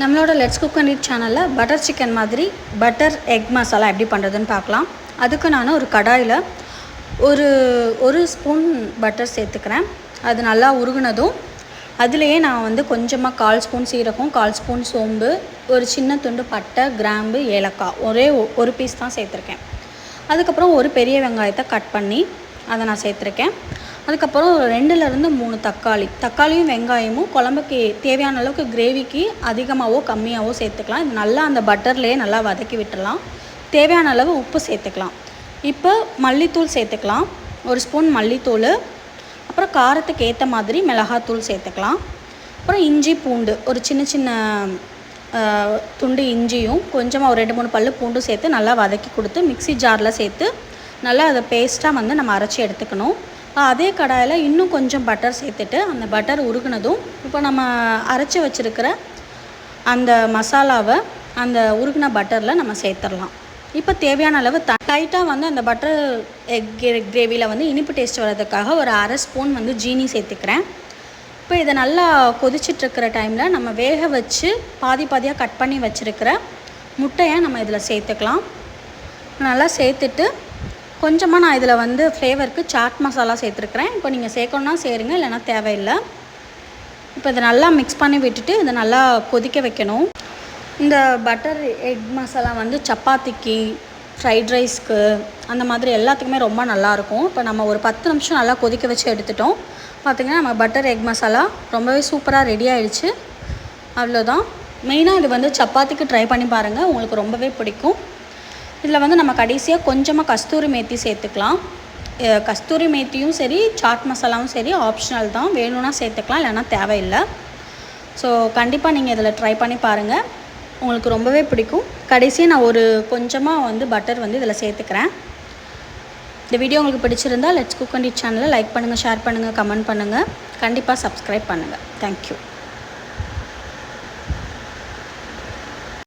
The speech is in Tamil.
நம்மளோட லெட்ஸ் குக் அண்ட் இட் சேனலில் பட்டர் சிக்கன் மாதிரி பட்டர் எக் மசாலா எப்படி பண்ணுறதுன்னு பார்க்கலாம். அதுக்கு நான் ஒரு கடாயில் ஒரு ஒரு ஸ்பூன் பட்டர் சேர்த்துக்கிறேன். அது நல்லா உருகுனதும் அதுலேயே நான் வந்து கொஞ்சமாக கால் ஸ்பூன் சீரகம் கால் ஸ்பூன் சோம்பு ஒரு சின்ன துண்டு பட்டை கிராம்பு ஏலக்காய் ஒரே ஒ- ஒரு பீஸ் தான் சேர்த்துருக்கேன். அதுக்கப்புறம் ஒரு பெரிய வெங்காயத்தை கட் பண்ணி அதை நான் சேர்த்துருக்கேன். அதுக்கப்புறம் ஒரு ரெண்டுலேருந்து மூணு தக்காளி. தக்காளியும் வெங்காயமும் குழம்புக்கு தேவையான அளவுக்கு கிரேவிக்கு அதிகமாகவோ கம்மியாகவோ சேர்த்துக்கலாம். இது நல்லா அந்த பட்டர்லேயே நல்லா வதக்கி விட்டுடலாம். தேவையான அளவு உப்பு சேர்த்துக்கலாம். இப்போ மல்லித்தூள் சேர்த்துக்கலாம். ஒரு ஸ்பூன் மல்லித்தூள். அப்புறம் காரத்துக்கு ஏற்ற மாதிரி மிளகாத்தூள் சேர்த்துக்கலாம். அப்புறம் இஞ்சி பூண்டு. ஒரு சின்ன சின்ன துண்டு இஞ்சியும் கொஞ்சமாக ஒரு ரெண்டு மூணு பல்லு பூண்டும் சேர்த்து நல்லா வதக்கி கொடுத்து மிக்ஸி ஜாரில் சேர்த்து நல்லா அதை பேஸ்ட்டாக வந்து நம்ம அரைச்சி எடுத்துக்கணும். அதே கடாயில் இன்னும் கொஞ்சம் பட்டர் சேர்த்துட்டு அந்த பட்டர் உருகுனதும் இப்போ நம்ம அரைச்சி வச்சுருக்கிற அந்த மசாலாவை அந்த உருகின பட்டரில் நம்ம சேர்த்துடலாம். இப்போ தேவையான அளவு த டைட்டாக வந்து அந்த பட்டர் எக் கிரேவியில் வந்து இனிப்பு டேஸ்ட் வர்றதுக்காக ஒரு அரை ஸ்பூன் வந்து ஜீனி சேர்த்துக்கிறேன். இப்போ இதை நல்லா கொதிச்சிட்ருக்கிற டைமில் நம்ம வேக வச்சு பாதி பாதியாக கட் பண்ணி வச்சுருக்கிற முட்டையை நம்ம இதில் சேர்த்துக்கலாம். நல்லா சேர்த்துட்டு கொஞ்சமாக நான் இதில் வந்து ஃப்ளேவருக்கு சாட் மசாலா சேர்த்துருக்குறேன். இப்போ நீங்கள் சேர்க்கணுன்னா சேருங்க இல்லைன்னா தேவையில்லை. இப்போ இதை நல்லா மிக்ஸ் பண்ணி விட்டுட்டு இதை நல்லா கொதிக்க வைக்கணும். இந்த பட்டர் எக் மசாலா வந்து சப்பாத்திக்கு ஃப்ரைட் ரைஸ்க்கு அந்த மாதிரி எல்லாத்துக்குமே ரொம்ப நல்லாயிருக்கும் இப்போ நம்ம ஒரு பத்து நிமிஷம் நல்லா கொதிக்க வச்சு எடுத்துட்டோம். பார்த்திங்கன்னா நம்ம பட்டர் எக் மசாலா ரொம்பவே சூப்பராக ரெடி ஆயிடுச்சு. அவ்வளோதான் மெயினாக இது வந்து சப்பாத்திக்கு ட்ரை பண்ணி பாருங்கள் உங்களுக்கு ரொம்பவே பிடிக்கும். இதில் வந்து நம்ம கடைசியாக கொஞ்சமாக கஸ்தூரி மேத்தி சேர்த்துக்கலாம். கஸ்தூரி மேத்தியும் சரி சாட் மசாலாவும் சரி ஆப்ஷனல் தான். வேணும்னா சேர்த்துக்கலாம் இல்லைன்னா தேவையில்லை. ஸோ கண்டிப்பாக நீங்கள் இதில் ட்ரை பண்ணி பாருங்கள் உங்களுக்கு ரொம்பவே பிடிக்கும். கடைசியாக நான் ஒரு கொஞ்சமாக வந்து பட்டர் வந்து இதில் சேர்த்துக்கிறேன். இந்த வீடியோ உங்களுக்கு பிடிச்சிருந்தா லெட்ஸ் குக் அண்ட் சேனலை லைக் பண்ணுங்கள் ஷேர் பண்ணுங்கள் கமெண்ட் பண்ணுங்கள் கண்டிப்பாக சப்ஸ்கிரைப் பண்ணுங்கள் தேங்க்யூ